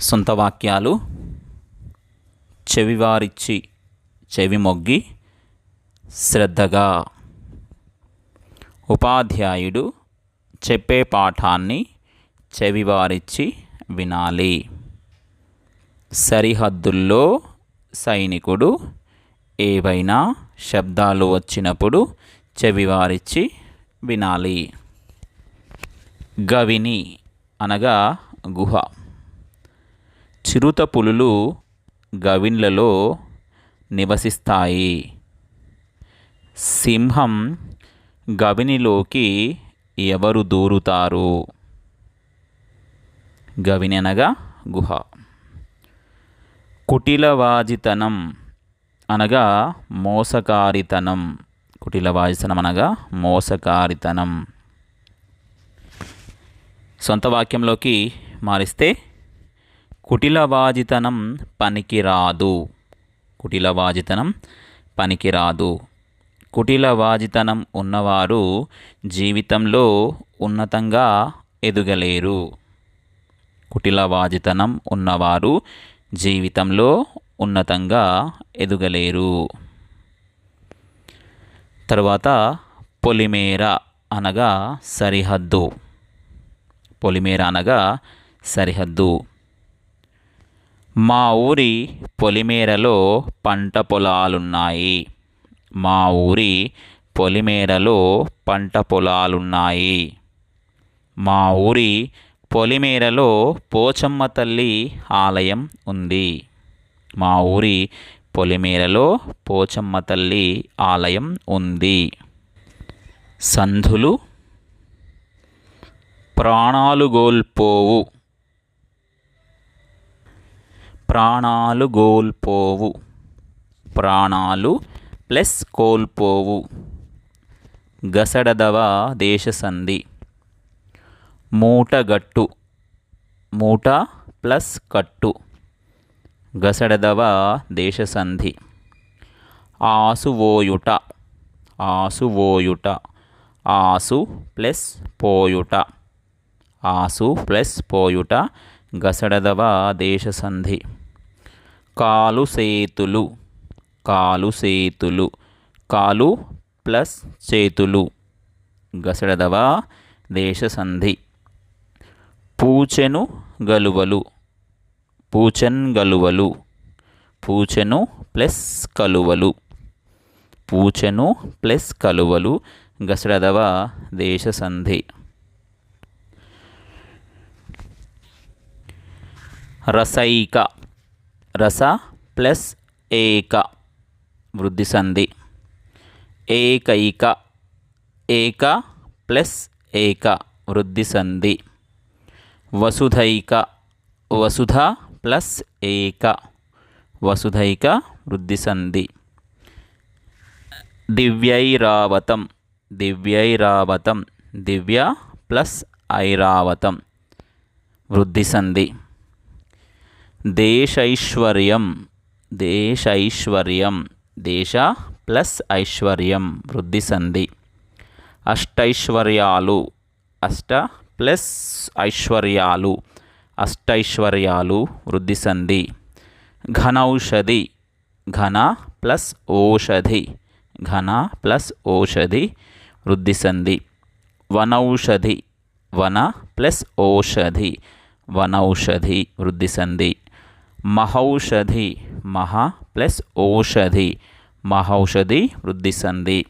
సొంత వాక్యాలు చెవివారిచ్చి చెవి మొగ్గి శ్రద్ధగా ఉపాధ్యాయుడు చెప్పే పాఠాన్ని చెవివారిచ్చి వినాలి. సరిహద్దుల్లో సైనికుడు ఏవైనా శబ్దాలు వచ్చినప్పుడు చెవివారిచ్చి వినాలి. గవిని అనగా గుహ. చిరుత పులులు గవిన్లలో నివసిస్తాయి. సింహం గవినిలోకి ఎవరు దూరుతారు? గవిని అనగా గుహ. కుటిలవాజితనం అనగా మోసకారితనం. కుటిలవాజితనం అనగా మోసకారితనం. సొంత వాక్యంలోకి మారిస్తే కుటిలవాజితనం పనికిరాదు. కుటిలవాజితనం పనికిరాదు. కుటిలవాజితనం ఉన్నవారు జీవితంలో ఉన్నతంగా ఎదుగలేరు. కుటిలవాజితనం ఉన్నవారు జీవితంలో ఉన్నతంగా ఎదుగలేరు. తర్వాత పొలిమేర అనగా సరిహద్దు. పొలిమేర అనగా సరిహద్దు. మా ఊరి పొలిమేరలో పంట పొలాలున్నాయి. మా ఊరి పొలిమేరలో పంట పొలాలున్నాయి. మా ఊరి పొలిమేరలో పోచమ్మ తల్లి ఆలయం ఉంది. మా ఊరి పొలిమేరలో పోచమ్మ తల్లి ఆలయం ఉంది. సంధులు ప్రాణాలు గోల్పోవు ప్రాణాలు గోల్పోవు. ప్రాణాలు ప్లస్ కోల్పోవు. గసడదవ దేశసంధి. మూటగట్టు. మూట ప్లస్ కట్టు. గసడదవ దేశసంధి. ఆసువోయుట. ఆసువోయుట. ఆసు ప్లస్ పోయుట. ఆసు ప్లస్ పోయుట. గసడదవ దేశసంధి. కాలు సేతులు కాలు సేతులు కాలు ప్లస్ చేతులు. గసడదవ? దేశసంధి. పూచెను గలువలు. పూచెన్ గలువలు. పూచెను ప్లస్ కలువలు. పూచెను ప్లస్ కలువలు. గసడదవ? దేశసంధి. రసైక. రస ప్లస్ ఏక వృద్ధి సంధి. ఏకైక ఏక ప్లస్ ఏక వృద్ధి సంధి. వసుధైక వసుధ ప్లస్ ఏక వసుధైక వృద్ధి సంధి. దివ్యైరావతం దివ్యైరావతం దివ్య ప్లస్ ఐరావతం వృద్ధి సంధి. దేశైశ్వర్యం. దేశైశ్వర్యం. దేశ ప్లస్ ఐశ్వర్యం. వృద్ధి సంధి అష్టైశ్వర్యాలు. అష్ట ప్లస్ ఐశ్వర్యాలు. అష్టైశ్వర్యాలు వృద్ధి సంధి ఘనౌషధి. ఘన ప్లస్ ఓషధి. ఘన ప్లస్ ఓషధి వృద్ధి సంధి వనౌషధి. వన ప్లస్ ఓషధి. వనౌషధి వృద్ధి సంధి మహౌషధి మహా ప్లస్ ఔషధి మహౌషధి వృద్ధి సంధి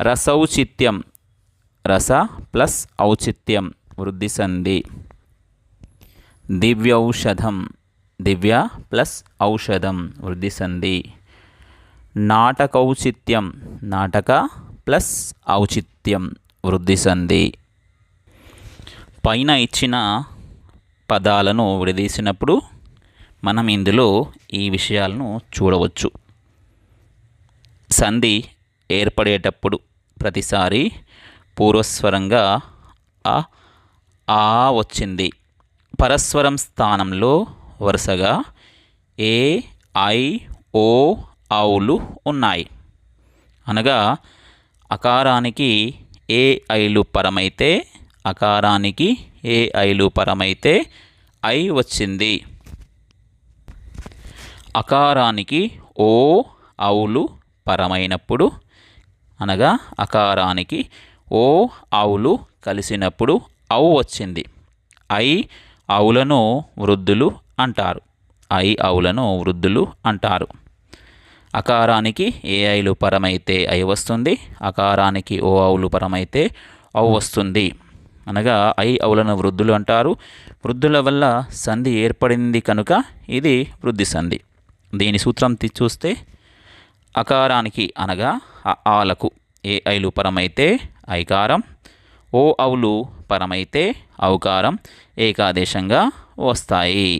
రసౌచిత్యం రస ప్లస్ ఔచిత్యం వృద్ధి సంధి దివ్యౌషధం దివ్య ప్లస్ ఔషధం వృద్ధి సంధి నాటకౌచిత్యం నాటక ప్లస్ ఔచిత్యం వృద్ధి సంధి పైన ఇచ్చిన పదాలను విడదీసినప్పుడు మనం ఇందులో ఈ విషయాలను చూడవచ్చు. సంధి ఏర్పడేటప్పుడు ప్రతిసారి పూర్వస్వరంగా ఆ ఆ వచ్చింది. పరస్వరం స్థానంలో వరుసగా ఏ ఐ ఓ ఔలు ఉన్నాయి. అనగా అకారానికి ఏ ఐలు పరమైతే అకారానికి ఏ ఐలు పరమైతే ఐ వచ్చింది. అకారానికి ఓ అవులు పరమైనప్పుడు అనగా అకారానికి ఓ అవులు కలిసినప్పుడు అవు వచ్చింది. ఐ అవులను వృద్ధులు అంటారు. ఐ అవులను వృద్ధులు అంటారు. అకారానికి ఏ ఐలు పరమైతే ఐ వస్తుంది అకారానికి ఓ అవులు పరమైతే అవు వస్తుంది. అనగా ఐ అవులను వృద్ధులు అంటారు. వృద్ధుల వల్ల సంధి ఏర్పడింది కనుక ఇది వృద్ధి సంధి. దీని సూత్రం చూస్తే అకారానికి అనగా ఆలకు. ఏ ఐలు పరమైతే ఐకారం ఓ అవులు పరమైతే ఔకారం ఏకాదేశంగా వస్తాయి.